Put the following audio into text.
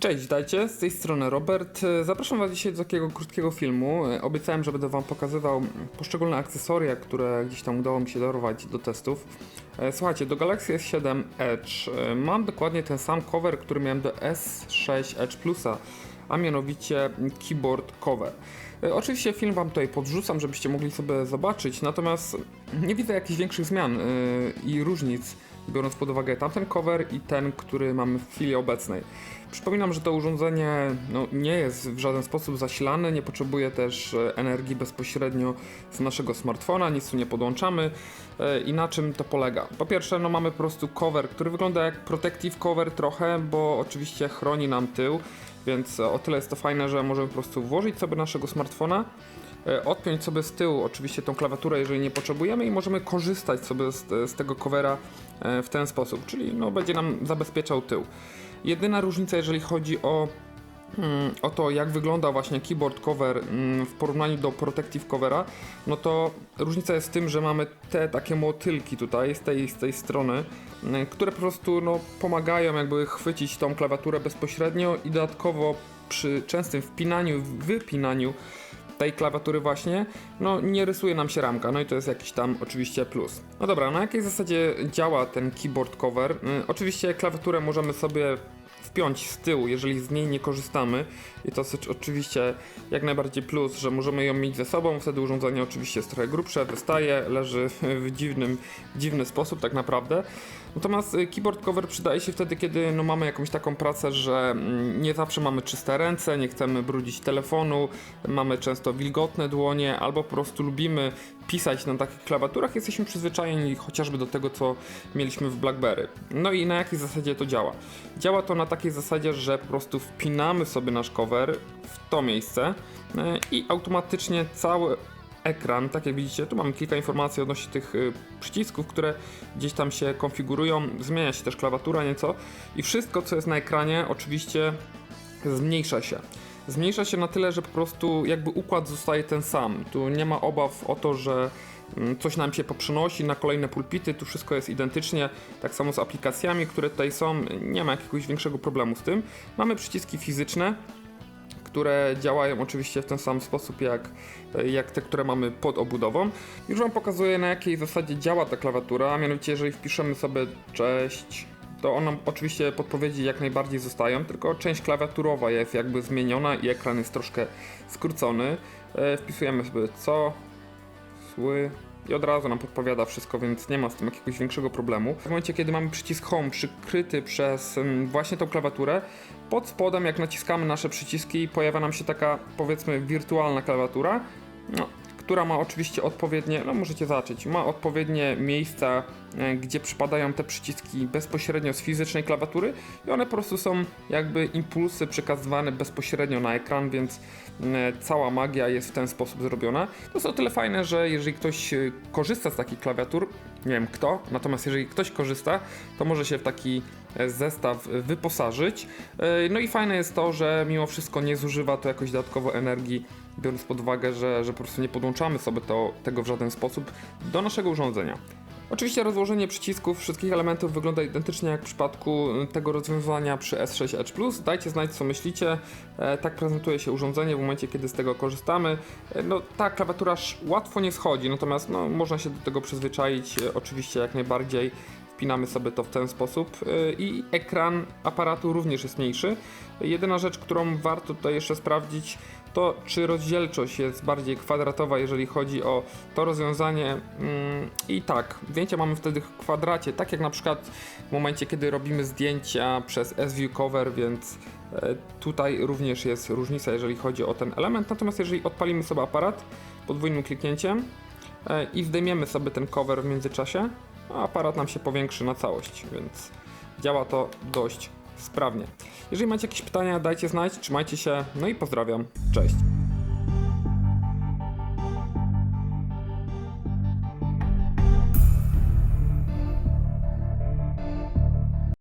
Cześć, witajcie, z tej strony Robert. Zapraszam Was dzisiaj do takiego krótkiego filmu. Obiecałem, że będę Wam pokazywał poszczególne akcesoria, które gdzieś tam udało mi się dorwać do testów. E, Słuchajcie, do Galaxy S7 Edge e, mam dokładnie ten sam cover, który miałem do S6 Edge Plusa, a mianowicie keyboard cover. E, Oczywiście film Wam tutaj podrzucam, żebyście mogli sobie zobaczyć, natomiast nie widzę jakichś większych zmian i różnic biorąc pod uwagę tamten cover i ten, który mamy w chwili obecnej. Przypominam, że to urządzenie no, nie jest w żaden sposób zasilane, nie potrzebuje też e, energii bezpośrednio z naszego smartfona, nic tu nie podłączamy. E, I na czym to polega? Po pierwsze, no, mamy po prostu cover, który wygląda jak protective cover trochę, bo oczywiście chroni nam tył, więc o tyle jest to fajne, że możemy po prostu włożyć sobie naszego smartfona, e, odpiąć sobie z tyłu oczywiście tą klawiaturę, jeżeli nie potrzebujemy i możemy korzystać sobie z, z tego covera e, w ten sposób, czyli no, będzie nam zabezpieczał tył. Jedyna różnica, jeżeli chodzi o, mm, o to, jak wygląda właśnie keyboard cover mm, w porównaniu do protective covera, no to różnica jest w tym, że mamy te takie motylki tutaj z tej, z tej strony, mm, które po prostu no, pomagają jakby chwycić tą klawiaturę bezpośrednio i dodatkowo przy częstym wpinaniu, wypinaniu tej klawiatury właśnie, no nie rysuje nam się ramka, no i to jest jakiś tam oczywiście plus. No dobra, na jakiej zasadzie działa ten keyboard cover? Y, oczywiście klawiaturę możemy sobie wpiąć z tyłu, jeżeli z niej nie korzystamy i to jest oczywiście jak najbardziej plus, że możemy ją mieć ze sobą, wtedy urządzenie oczywiście jest trochę grubsze, wystaje, leży w dziwnym, dziwny sposób tak naprawdę. Natomiast y, keyboard cover przydaje się wtedy, kiedy no, mamy jakąś taką pracę, że mm, nie zawsze mamy czyste ręce, nie chcemy brudzić telefonu, mamy często wilgotne dłonie, albo po prostu lubimy pisać na takich klawiaturach, jesteśmy przyzwyczajeni chociażby do tego, co mieliśmy w BlackBerry. No i na jakiej zasadzie to działa? Działa to na takiej zasadzie, że po prostu wpinamy sobie nasz cover w to miejsce y, i automatycznie cały ekran, tak jak widzicie, tu mamy kilka informacji odnośnie tych y, przycisków, które gdzieś tam się konfigurują, zmienia się też klawiatura nieco i wszystko co jest na ekranie oczywiście zmniejsza się. Zmniejsza się na tyle, że po prostu jakby układ zostaje ten sam. Tu nie ma obaw o to, że mm, coś nam się poprzenosi na kolejne pulpity, tu wszystko jest identycznie, tak samo z aplikacjami, które tutaj są, nie ma jakiegoś większego problemu z tym. Mamy przyciski fizyczne, które działają oczywiście w ten sam sposób jak, jak te, które mamy pod obudową. Już Wam pokazuję na jakiej zasadzie działa ta klawiatura, a mianowicie jeżeli wpiszemy sobie cześć, to ona oczywiście podpowiedzi jak najbardziej zostają, tylko część klawiaturowa jest jakby zmieniona i ekran jest troszkę skrócony. E, Wpisujemy sobie co, sły i od razu nam podpowiada wszystko, więc nie ma z tym jakiegoś większego problemu. W momencie, kiedy mamy przycisk Home przykryty przez mm, właśnie tą klawiaturę, pod spodem, jak naciskamy nasze przyciski, pojawia nam się taka, powiedzmy, wirtualna klawiatura, no, która ma oczywiście odpowiednie, no możecie zacząć, ma odpowiednie miejsca, e, gdzie przypadają te przyciski bezpośrednio z fizycznej klawiatury i one po prostu są jakby impulsy przekazywane bezpośrednio na ekran, więc e, cała magia jest w ten sposób zrobiona. To jest o tyle fajne, że jeżeli ktoś e, korzysta z takich klawiatur, nie wiem kto, natomiast jeżeli ktoś korzysta, to może się w taki zestaw wyposażyć. E, No i fajne jest to, że mimo wszystko nie zużywa to jakoś dodatkowo energii, biorąc pod uwagę, że, że po prostu nie podłączamy sobie to, tego w żaden sposób do naszego urządzenia. Oczywiście rozłożenie przycisków wszystkich elementów wygląda identycznie jak w przypadku tego rozwiązania przy S6 Edge Plus. Dajcie znać co myślicie. E, Tak prezentuje się urządzenie w momencie kiedy z tego korzystamy. E, No ta klawiatura łatwo nie schodzi, natomiast no, można się do tego przyzwyczaić e, oczywiście jak najbardziej. Wpinamy sobie to w ten sposób e, i ekran aparatu również jest mniejszy. Jedyna rzecz, którą warto tutaj jeszcze sprawdzić, to czy rozdzielczość jest bardziej kwadratowa, jeżeli chodzi o to rozwiązanie. Mm, I tak, zdjęcia mamy wtedy w kwadracie, tak jak na przykład w momencie, kiedy robimy zdjęcia przez SView Cover, więc e, tutaj również jest różnica, jeżeli chodzi o ten element. Natomiast jeżeli odpalimy sobie aparat podwójnym kliknięciem e, i zdejmiemy sobie ten cover w międzyczasie, no, aparat nam się powiększy na całość, więc działa to dość sprawnie. Jeżeli macie jakieś pytania, dajcie znać, trzymajcie się, no i pozdrawiam, cześć.